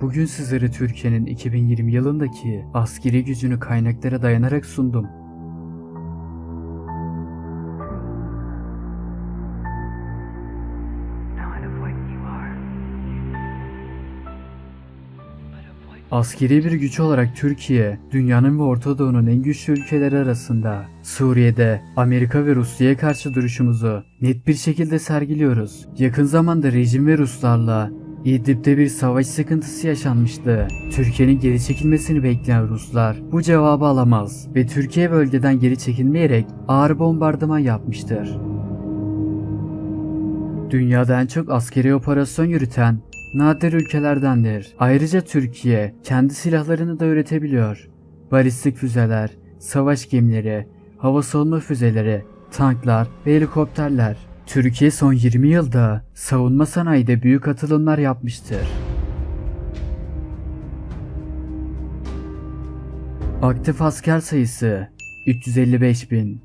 Bugün sizlere Türkiye'nin 2020 yılındaki askeri gücünü kaynaklara dayanarak sundum. Askeri bir güç olarak Türkiye, dünyanın ve Orta Doğu'nun en güçlü ülkeleri arasında. Suriye'de Amerika ve Rusya'ya karşı duruşumuzu net bir şekilde sergiliyoruz. Yakın zamanda rejim ve Ruslarla İdlib'de bir savaş sıkıntısı yaşanmıştı. Türkiye'nin geri çekilmesini bekleyen Ruslar bu cevabı alamaz ve Türkiye bölgeden geri çekilmeyerek ağır bombardıman yapmıştır. Dünyada en çok askeri operasyon yürüten nadir ülkelerdendir. Ayrıca Türkiye kendi silahlarını da üretebiliyor. Balistik füzeler, savaş gemileri, hava savunma füzeleri, tanklar ve helikopterler. Türkiye son 20 yılda savunma sanayide büyük atılımlar yapmıştır. Aktif asker sayısı 355 bin.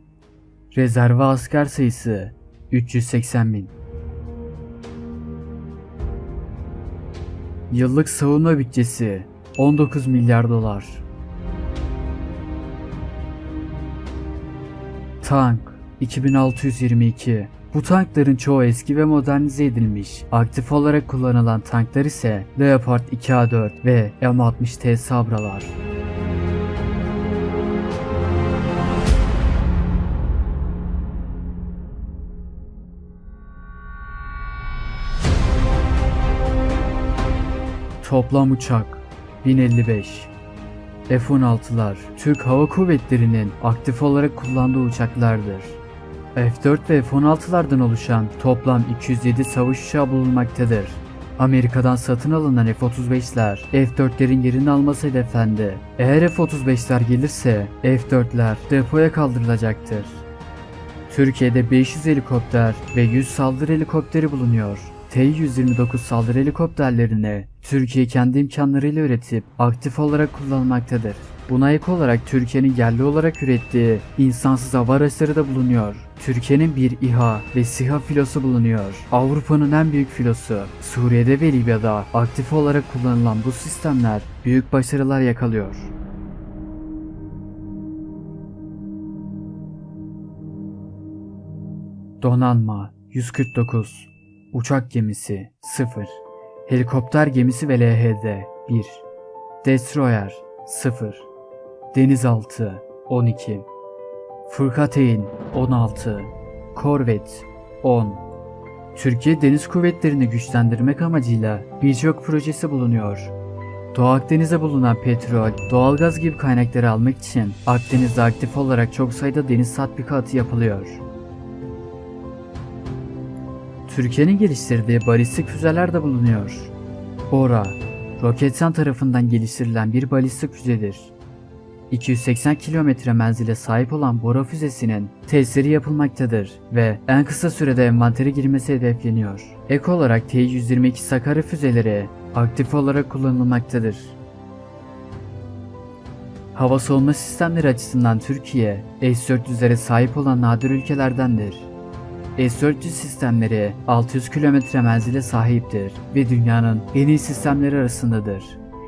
Rezerve asker sayısı 380 bin. Yıllık savunma bütçesi 19 milyar dolar. Tank 2622. Bu tankların çoğu eski ve modernize edilmiş. Aktif olarak kullanılan tanklar ise Leopard 2A4 ve M60T Sabralar. Toplam uçak 1055. F-16'lar Türk Hava Kuvvetleri'nin aktif olarak kullandığı uçaklardır. F-4 ve F-16'lardan oluşan toplam 207 savaş uçağı bulunmaktadır. Amerika'dan satın alınan F-35'ler F-4'lerin yerini alması hedeflendi. Eğer F-35'ler gelirse F-4'ler depoya kaldırılacaktır. Türkiye'de 500 helikopter ve 100 saldırı helikopteri bulunuyor. T-129 saldırı helikopterlerini Türkiye kendi imkanlarıyla üretip aktif olarak kullanmaktadır. Buna ek olarak Türkiye'nin yerli olarak ürettiği insansız hava araçları da bulunuyor. Türkiye'nin bir İHA ve SİHA filosu bulunuyor. Avrupa'nın en büyük filosu. Suriye'de ve Libya'da aktif olarak kullanılan bu sistemler büyük başarılar yakalıyor. Donanma 149 Uçak gemisi 0 Helikopter gemisi ve LHD 1 Destroyer 0 Denizaltı 12 Fırkateyn 16 Korvet 10 Türkiye Deniz Kuvvetleri'ni güçlendirmek amacıyla birçok projesi bulunuyor. Doğu Akdeniz'de bulunan petrol, doğalgaz gibi kaynakları almak için Akdeniz'de aktif olarak çok sayıda deniz tatbikatı yapılıyor. Türkiye'nin geliştirdiği balistik füzeler de bulunuyor. Bora, Roketsan tarafından geliştirilen bir balistik füzedir. 280 kilometre menzile sahip olan Bora füzesinin testleri yapılmaktadır ve en kısa sürede envantere girmesi hedefleniyor. Ek olarak T-122 Sakarya füzeleri aktif olarak kullanılmaktadır. Hava savunma sistemleri açısından Türkiye, S-400'lere sahip olan nadir ülkelerdendir. S-400 sistemleri 600 kilometre menzile sahiptir ve dünyanın en iyi sistemleri arasındadır.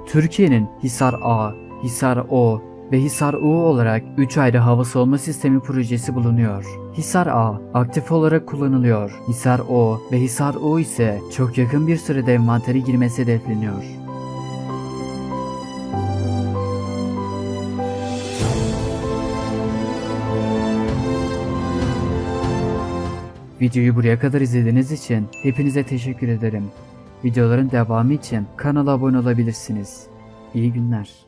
Türkiye'nin Hisar A, Hisar O ve Hisar U olarak 3 ayrı hava savunma sistemi projesi bulunuyor. Hisar A aktif olarak kullanılıyor. Hisar O ve Hisar U ise çok yakın bir sürede envantere girmesi hedefleniyor. Videoyu buraya kadar izlediğiniz için hepinize teşekkür ederim. Videoların devamı için kanala abone olabilirsiniz. İyi günler.